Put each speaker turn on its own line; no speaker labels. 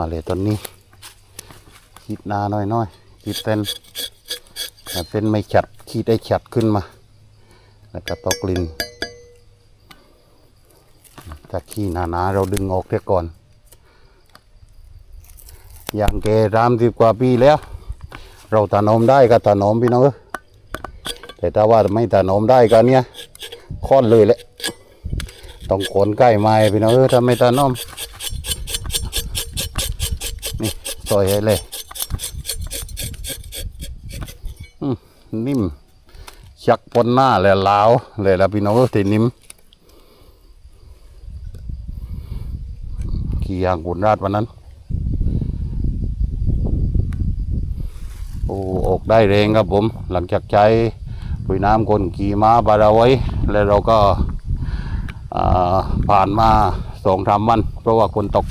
มาเลยตอนนี้ขีดนาหน่อยๆขีดเส้นแต่เส้นไม่ฉัดขีดได้ฉัดขึ้นมา แล้วก็ตอกลินถ้าขี้หนาๆเราดึงออกเสียก่อน อย่างแกรามสิบกว่าปีแล้ว เราตานอมได้ก็ตานอมพี่น้องแต่ถ้าว่าไม่ตานอมได้ก็เนี่ยค้อนเลยแหละต้องขนใกล้ไม้พี่น้องถ้าไม่ตานอม ซอยให้เลยนิ่มชักปนหน้าแล้วลาวเลยละพี่น้องตีนิ่มขี่ยางกุนราดวันนั้น โอ้ออกได้แรงครับผม หลังจากใช้ปุ๋ยน้ำคนขี่ม้าบาราไว้ แล้วเราก็ผ่านมาสองสามวัน เพราะว่าคนตก